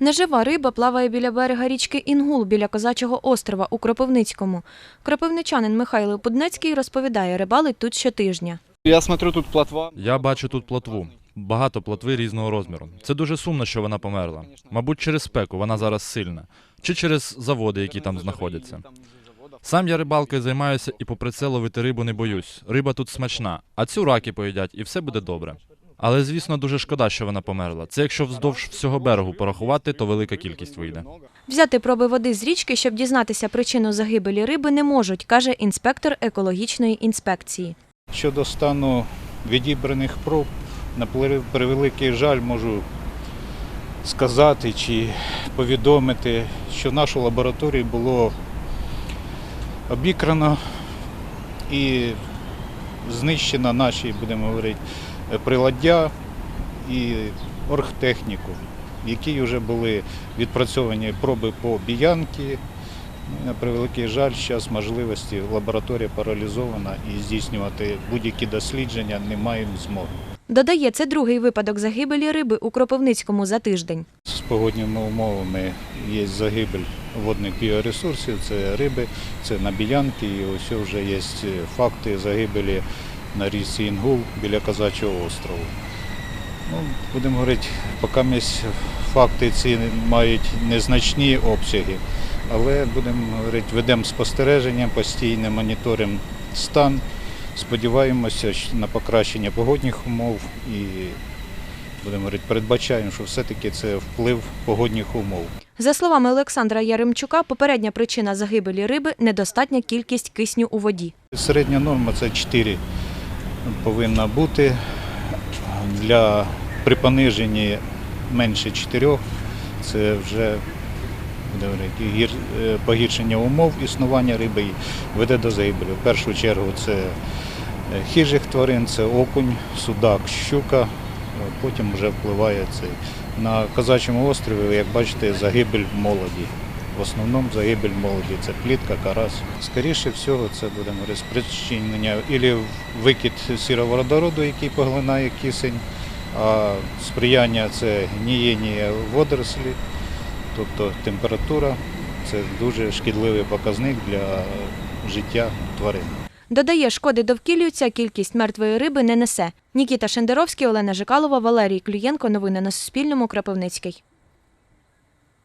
Нежива риба плаває біля берега річки Інгул біля Козачого острова у Кропивницькому. Кропивничанин Михайло Пуднецький розповідає, рибалить тут щотижня. Я смотрю, тут плотва. Я бачу тут плотву. Багато плотви різного розміру. Це дуже сумно, що вона померла. Мабуть, через спеку вона зараз сильна, чи через заводи, які там знаходяться. Сам я рибалкою займаюся і попри це ловити рибу не боюсь. Риба тут смачна, а цю раки поїдять, і все буде добре. Але звісно, дуже шкода, що вона померла. Це якщо вздовж всього берегу порахувати, то велика кількість вийде. Взяти проби води з річки, щоб дізнатися причину загибелі риби, не можуть, каже інспектор екологічної інспекції. Щодо стану відібраних проб, на превеликий жаль можу сказати чи повідомити, що нашу лабораторію було обікрано і знищено наші, будемо говорити, приладдя і оргтехніку, які вже були відпрацьовані проби по біянки. На превеликий жаль, зараз можливості лабораторія паралізована і здійснювати будь-які дослідження не маємо змоги. Додає, це другий випадок загибелі риби у Кропивницькому за тиждень. З погодніми умовами є загибель водних біоресурсів, це риби, це набіянки, і ось вже є факти загибелі на річці Інгул біля Казачого острову. Ну, будемо говорити, поки ми факти ці мають незначні обсяги, але будемо говорити, ведемо спостереження, постійно моніторимо стан. Сподіваємося на покращення погодних умов і будемо говорити, передбачаємо, що все-таки це вплив погодних умов. За словами Олександра Яремчука, попередня причина загибелі риби недостатня кількість кисню у воді. Середня норма це 4 повинна бути. Для при пониженні менше 4 це вже е, погіршення умов існування риби веде до загибелі. В першу чергу це е, хижих тварин, це окунь, судак, щука. Потім вже впливає це. На Козачому острові, як бачите, загибель молоді. В основному загибель молоді це плітка, карась. Скоріше всього, це буде спричинення або викид сіроводороду, який поглинає кисень, а сприяння це гнієння водорослі, тобто температура це дуже шкідливий показник для життя тварин. Додає, шкоди довкіллю ця кількість мертвої риби не несе. Нікіта Шендеровський, Олена Жикалова, Валерій Клюєнко. Новини на Суспільному. Кропивницький.